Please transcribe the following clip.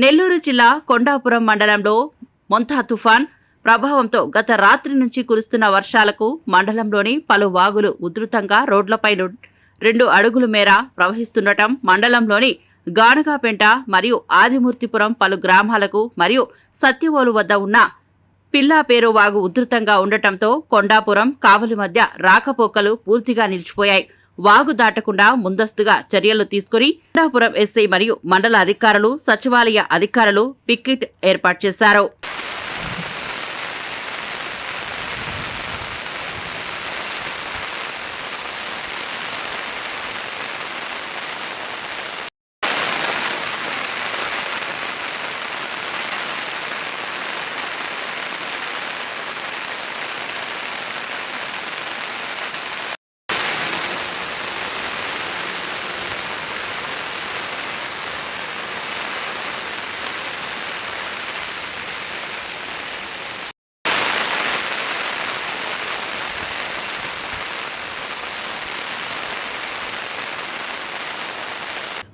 నెల్లూరు జిల్లా కొండాపురం మండలంలో మొంతా తుఫాన్ ప్రభావంతో గత రాత్రి నుంచి కురుస్తున్న వర్షాలకు మండలంలోని పలు వాగులు ఉధృతంగా రోడ్లపై రెండు అడుగుల మేర ప్రవహిస్తుండటం మండలంలోని గానుగాపెంట మరియు ఆదిమూర్తిపురం పలు గ్రామాలకు మరియు సత్యవోలు వద్ద ఉన్న పిల్లాపేరు వాగు ఉధృతంగా ఉండటంతో కొండాపురం కావలి మధ్య రాకపోకలు పూర్తిగా నిలిచిపోయాయి. వాగు దాటకుండా ముందస్తుగా చర్యలు తీసుకుని కొండాపురం ఎస్ఐ మరియు మండల అధికారులు సచివాలయ అధికారులు పికెట్ ఏర్పాటు చేశారు.